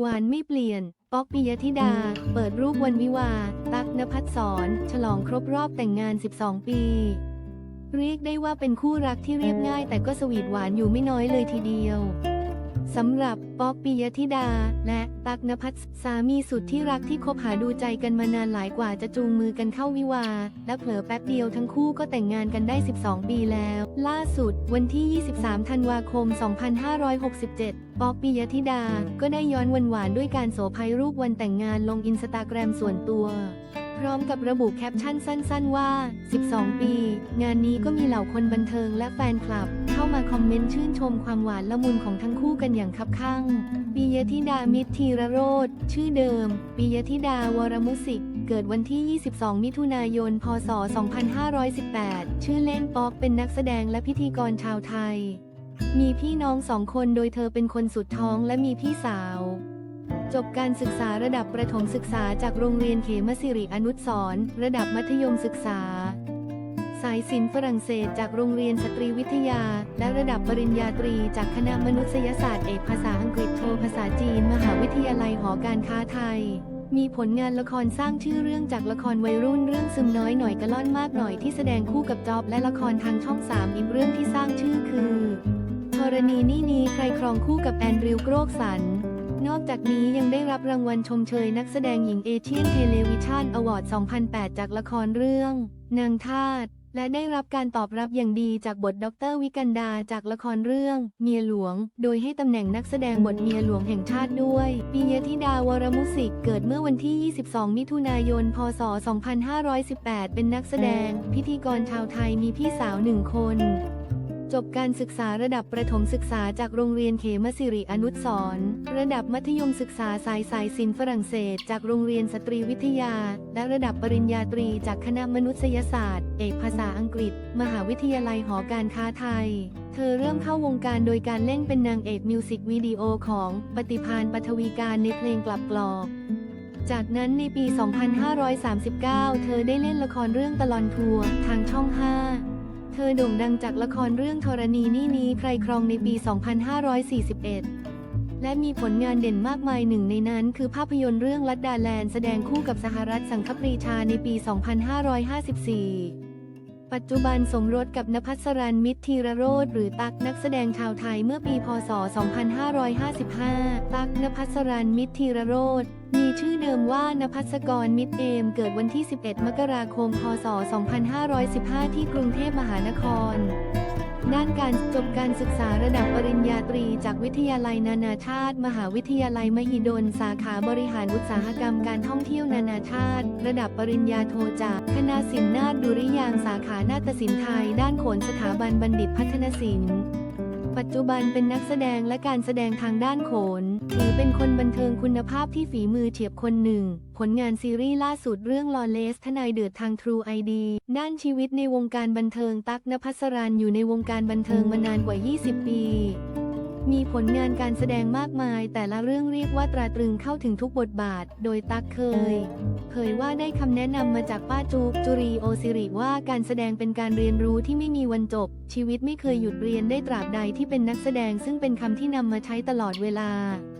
หวานไม่เปลี่ยน ป๊อกปิยธิดา เปิดรูปวันวิวา ตักนภัสสรฉลองครบรอบแต่งงาน 12 ปี เรียกได้ว่าเป็นคู่รักที่เรียบง่ายแต่ก็สวีทหวานอยู่ไม่น้อยเลยทีเดียว สำหรับป๊อกปิยธิดา และตักนภัสสามีสุดที่รักที่คบหาดูใจกันมานานหลายกว่าจะจูงมือกันเข้าวิวา และเผลอแป๊บเดียวทั้งคู่ก็แต่งงานกันได้ 12 ปีแล้ว ล่าสุดวันที่ 23 ธันวาคม 2567 ป๊อกปิยธิดา ก็ได้ย้อนวันหวานด้วยการโสภายรูปวันแต่งงานลงอินสตาแกรมส่วนตัวพร้อมกับระบุแคปชั่นสั้น ๆ ว่า 12 ปี งานนี้ก็มีเหล่าคนบันเทิงและแฟนคลับ มาคอมเมนต์ชื่นชมความหวานละมุนของทั้งคู่กันอย่างคับคั่งปิยธิดามิตรธีรโรธชื่อเดิมปิยธิดาวรมุสิก เกิดวันที่ 22 มิถุนายน พศ 2518 ชื่อเล่นป๊อกเป็นนักแสดงและพิธีกรชาวไทย มีพี่น้องสองคนโดยเธอเป็นคนสุดท้องและมีพี่สาวจบการศึกษาระดับประถมศึกษาจากโรงเรียนเขมสิริอนุสรระดับมัธยมศึกษา สายศิลป์ฝรั่งเศสจากโรงเรียนสตรีวิทยา และระดับปริญญาตรีจากคณะมนุษยศาสตร์เอกภาษาอังกฤษโทภาษาจีน มหาวิทยาลัยหอการค้าไทย มีผลงานละครสร้างชื่อเรื่องจากละครวัยรุ่นเรื่องซึมน้อยหน่อยกระล่อนมากหน่อยที่แสดงคู่กับจอบและละครทางช่องสามอีกเรื่องที่สร้างชื่อคือธรณีนี่นี้ใครครองคู่กับแอนดริวโกรกสันนอกจากนี้ยังได้รับรางวัลชมเชยนักแสดงหญิงเอเชียนเทเลวิชันอวอร์ด 2008 จากละครเรื่อง นางทาต และได้รับการตอบรับอย่างดีจากบทดรวิกันดาจากละครเรื่อง เมียหลวง โดยให้ตำแหน่งนักแสดงบทเมียหลวงแห่งชาติด้วย ปิยธิดาวรมุสิกเกิดเมื่อวันที่ 22 มิถุนายน พศ 2518 เป็นนักแสดง พิธีกรชาวไทยมีพี่สาวหนึ่งคน จบการศึกษาระดับประถมศึกษาจากโรงเรียนเขมสิริอนุสรณ์ระดับมัธยมศึกษาสายสายศิลป์ฝรั่งเศส จากโรงเรียนสตรีวิทยา และระดับปริญญาตรีจากคณะมนุษยศาสตร์ เอกภาษาอังกฤษ มหาวิทยาลัยหอการค้าไทย เธอเริ่มเข้าวงการโดยการเล่นเป็นนางเอกมิวสิกวิดีโอของปฏิพานปฐวีการในเพลงกลับกรอกจากนั้นในปี 2539 เธอได้เล่นละครเรื่องตลอนทัวร์ทางช่อง 5 เธอโด่งดังจากละครเรื่องธรณีนี่นี้ใครครองในปี 2541 และมีผลงานเด่นมากมายหนึ่งในนั้น คือภาพยนตร์เรื่องลัดดาแลนด์แสดงคู่กับสหรัฐสังคปรีชาในปี 2554ปัจจุบันสมรสกับนภัสรันมิตรธีรโรธหรือตักนักแสดงชาวไทยเมื่อปีพศ 2555 ตักนภัสรันมิตรธีรโรธ มีชื่อเดิมว่านภัสกรมิตรเอม เกิดวันที่ 11 มกราคม พศ 2515 ที่กรุงเทพมหานคร ด้านการจบการศึกษาระดับปริญญาตรีจากวิทยาลัยนานาชาติ มหาวิทยาลัยมหิดล สาขาบริหารอุตสาหกรรมการท่องเที่ยวนานาชาติ ระดับปริญญาโทจากคณะศิลป์นาฏดุริยางสาขานาฏศิลป์ไทย ด้านโขนสถาบันบัณฑิตพัฒนศิลป์ ปัจจุบันเป็นนักแสดงและการแสดงทางด้านโขน ถือเป็นคนบันเทิงคุณภาพที่ฝีมือเฉียบคนหนึ่ง ผลงานซีรีส์ล่าสุดเรื่องลอเลสทนายเดือดทาง True ID ด้านชีวิตในวงการบันเทิงตั๊กนภัสรันอยู่ในวงการบันเทิงมานานกว่า 20 ปี มีผลงานการแสดงมากมาย แต่ละเรื่องเรียกว่าตราตรึงเข้าถึงทุกบทบาท โดยตั๊กเคย เผยว่าได้คำแนะนำมาจากป้าจูจุรีโอซิริว่าการแสดงเป็นการเรียนรู้ที่ไม่มีวันจบ ชีวิตไม่เคยหยุดเรียนได้ตราบใดที่เป็นนักแสดงซึ่งเป็นคำที่นำมาใช้ตลอดเวลา